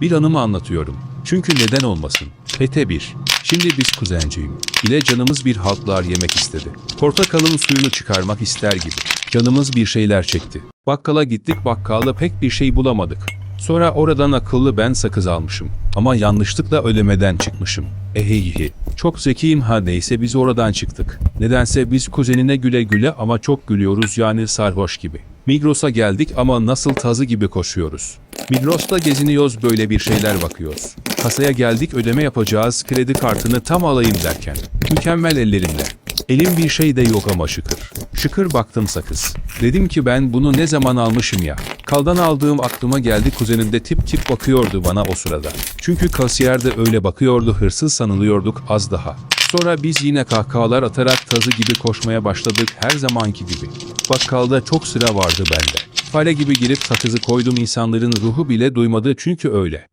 Bir anımı anlatıyorum. Çünkü neden olmasın? Pete 1. Şimdi biz kuzenciyim. ile canımız bir haltlar yemek istedi. Portakalın suyunu çıkarmak ister gibi. Canımız bir şeyler çekti. Bakkala gittik bakkalda pek bir şey bulamadık. Sonra oradan akıllı ben sakız almışım. Ama yanlışlıkla ödemeden çıkmışım. Ehehihi. Çok zekiyim ha neyse biz oradan çıktık. Nedense biz kuzenine güle güle ama çok gülüyoruz yani sarhoş gibi. Migros'a geldik ama nasıl tazı gibi koşuyoruz. Migros'ta geziniyoruz böyle bir şeyler bakıyoruz. Kasaya geldik ödeme yapacağız kredi kartını tam alayım derken. Mükemmel ellerimle. Elim bir şey de yok ama şıkır. Şıkır baktım sakız. Dedim ki ben bunu ne zaman almışım ya. Kaldan aldığım aklıma geldi kuzenim de tip tip bakıyordu bana o sırada. Çünkü kasiyer de öyle bakıyordu hırsız sanılıyorduk az daha. Sonra biz yine kahkahalar atarak tazı gibi koşmaya başladık her zamanki gibi. Bakkalda çok sıra vardı bende. Fare gibi girip sakızı koydum insanların ruhu bile duymadı çünkü öyle.